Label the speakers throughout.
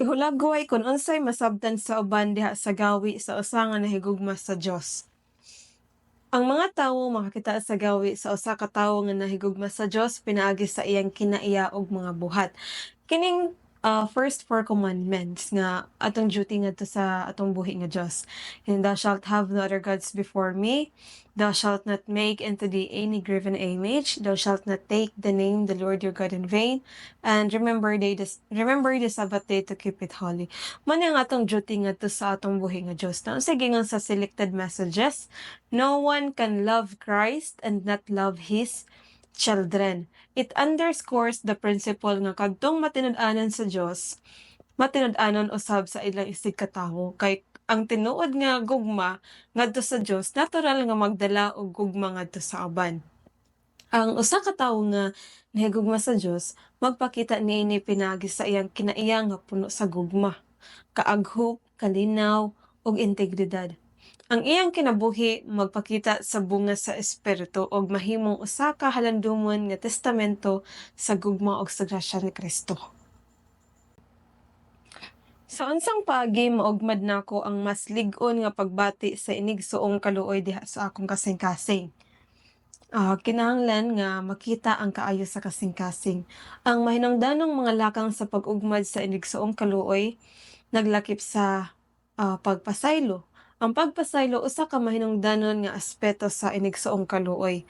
Speaker 1: Ihulagway kung unsay masabtan sa uban diha sa gawi sa usa nga nahigugma sa Dios. Ang mga tawo makakita sa gawi sa usa ka tawo nga nahigugma sa Dios pinaagi sa iyang kinaiya ug mga buhat. Kining ah, first four commandments nga atong duty ngadto sa atong buhi nga Dios. And thou shalt have no other gods before me. Thou shalt not make unto thee any graven image. Thou shalt not take the name the Lord your God in vain. And remember day this, remember the Sabbath day to keep it holy. Man ang atong duty ngadto sa atong buhi nga Dios. Now, sige nga sa selected messages, no one can love Christ and not love his children. It underscores the principle nga kadtong matinud-anon sa Dios, matinud-anon usab sa ilang isig katawo kay ang tinuod nga gugma ngadto sa Dios natural nga magdala og gugma ngadto sa uban. Ang usa ka tawo nga nahigugma sa Dios magpakita niini pinagi sa iyang kinaiya nga puno sa gugma, kaaghop, kalinaw ug integridad. Ang iyang kinabuhi magpakita sa bunga sa espiritu ug mahimong usa ka halandumon nga testamento sa gugma ug sa grasya ni Kristo. Sa unsang paagi maugmad nako ang mas lig-on nga pagbati sa inigsuong kaluoy diha sa akong kasing-kasing. Ah, kinahanglan nga makita ang kaayo sa kasing-kasing. Ang mahinungdanong mga lakang sa pag-ugmad sa inigsuong kaluoy naglakip sa ah, pagpasaylo. Ang pagpasaylo usa ka mahinungdanon nga aspeto sa inigsuong kaluoy.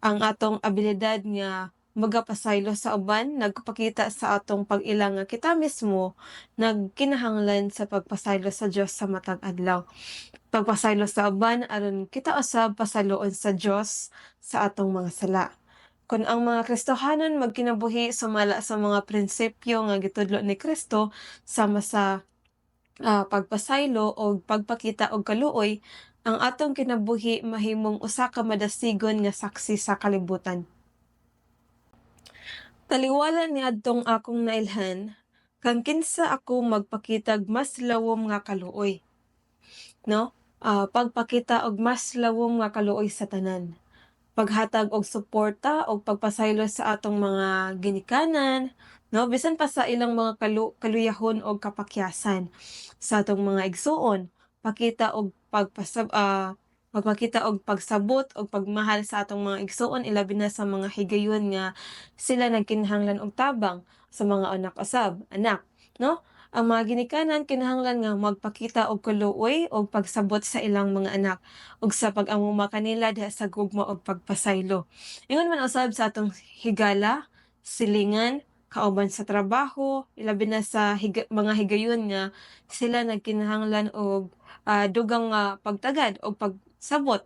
Speaker 1: Ang atong abilidad nga magapasaylo sa uban nagpakita sa atong pag-ilang nga kita mismo nagkinahanglan sa pagpasaylo sa Dios sa matag adlaw. Pagpasaylo sa uban aron kita usab pasayloon sa Dios sa atong mga sala. Kung ang mga Kristohanon magkinabuhi sumala sa mga prinsipyo nga gitudlo ni Kristo sama sa ah, pagpasaylo o pagpakita og kaluoy, ang atong kinabuhi mahimong usa ka madasigon nga saksi sa kalibutan. Taliwala ni adtong akong nailhan, kang kinsa ako magpakitag mas lawom nga kaluoy. No? Ah, pagpakita og mas lawom nga kaluoy sa tanan. Paghatag og suporta og pagpasaylo sa atong mga ginikanan, no? Bisan pa sa ilang mga kalu kaluyahon og kapakyasan sa atong mga igsuon, pakita og pagpasab ah, magpakita og pagsabot og pagmahal sa atong mga igsuon ilabi na sa mga higayon nga sila nagkinahanglan og tabang sa mga anak usab, anak, no? Ang mga ginikanan kinahanglan nga magpakita og kaluoy og pagsabot sa ilang mga anak ug sa pag-amuma kanila diha sa gugma og pagpasaylo. Ingon man usab sa atong higala, silingan, kauban sa trabaho, ilabi na sa higa, mga higayon nga sila nagkinahanglan og ah, dugang nga pagtagad o pagsabot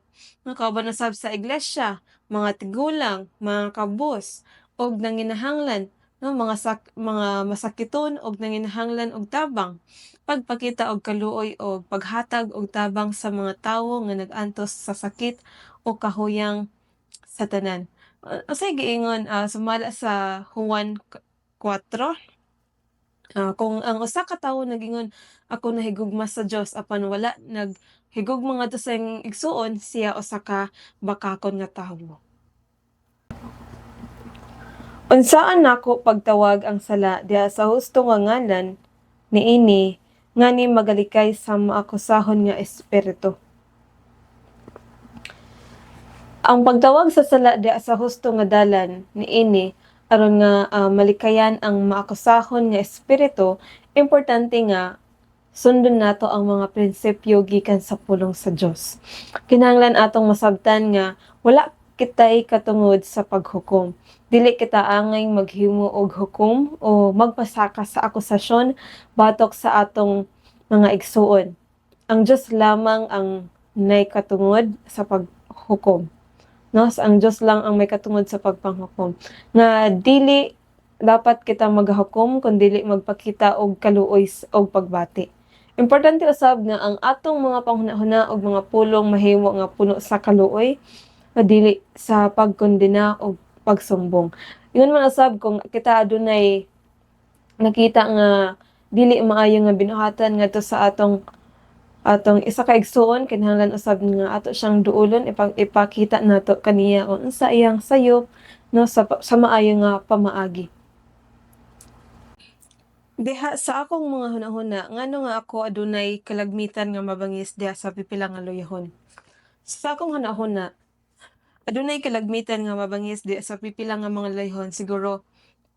Speaker 1: kauban usab sa iglesia, mga tigulang, mga kabus og nanginahanglan no mga sak mga masakiton og nanginahanglan og tabang pagpakita og kaluoy og paghatag og tabang sa mga tawo nga nag-antos sa sakit o kahuyang sa tanan. Uh, unsay giingon ah, sumala sa Juan 4 Ah, kung ang usa ka tawo nagingon ako nahigugma sa Dios apan wala naghigugma ngadto sa iyang igsuon siya usa ka bakakon nga tawo. Unsaan nako pagtawag ang sala diha sa husto nga ngalan niini ngani magalikay sa maakusahon nga espiritu. Ang pagtawag sa sala diha sa husto nga dalan niini aron nga ah, malikayan ang maakusahon nga espiritu, importante nga sundon nato ang mga prinsipyo gikan sa pulong sa Dios. Kinahanglan atong masabtan nga wala kitay katungod sa paghukom. Dili kita angay maghimo og hukom o magpasaka sa akusasyon batok sa atong mga igsuon. Ang Dios lamang ang nay katungod sa paghukom. No, So, ang Dios lang ang may katungod sa pagpanghukom. Nga dili dapat kita maghukom kun dili magpakita og kaluoy og pagbati. Importante usab nga ang atong mga panghuna-huna og mga pulong mahimo nga puno sa kaluoy dili sa pagkondena o pagsumbong. Ingon man usab kung kita adunay nakita nga dili maayo nga binuhatan ngadto sa atong atong isa ka igsuon kinahanglan usab nga ato siyang duolon ipag ipakita nato kaniya kung unsa iyang sayop no sa sa maayo nga pamaagi. Diha sa akong mga hunahuna ngano nga ako adunay kalagmitan nga mabangis diha sa pipila nga luyahon. Sa akong hunahuna, adunay kalagmitan nga mabangis diha sa pipila nga mga luyahon siguro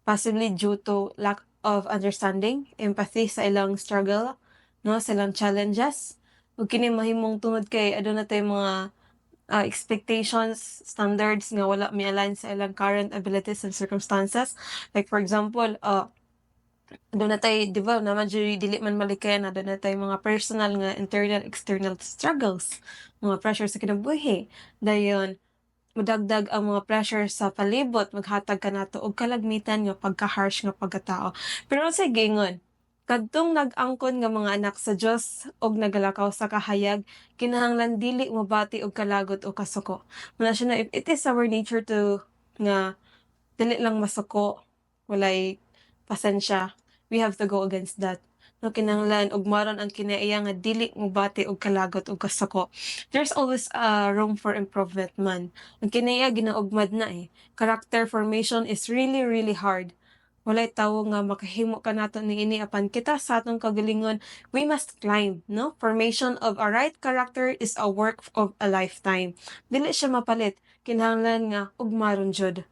Speaker 1: possibly due to lack of understanding, empathy sa ilang struggle, no, sa ilang challenges. Ug kini mahimong tungod kay aduna tay mga ah, expectations, standards nga wala mi-align sa ilang current abilities and circumstances. Like for example, uh, doon natay di ba naman dili man malikayan na doon natay mga personal nga internal external struggles mga pressure sa kinabuhi dayon modagdag ang mga pressure sa palibot maghatag kanato og kalagmitan nga pagka-harsh nga pagkatao pero sa gingon kadtong nag-angkon nga mga anak sa Dios og nagalakaw sa kahayag kinahanglan dili mobati og kalagot o kasuko muna siya na if it is our nature to nga dili lang masuko walay pasensya. We have to go against that. No kinahanglan ugmaron ang kinaiya nga dili mobati og kalagot ug kasako there's always a room for improvement man. Ang kinaiya ginaugmad na eh. Character formation is really really hard walay tawo nga makahimo kanato niini apan kita sa atong kagalingon. We must climb no? Formation of a right character is a work of a lifetime. Dili siya mapalit. Kinahanglan nga ugmaron jud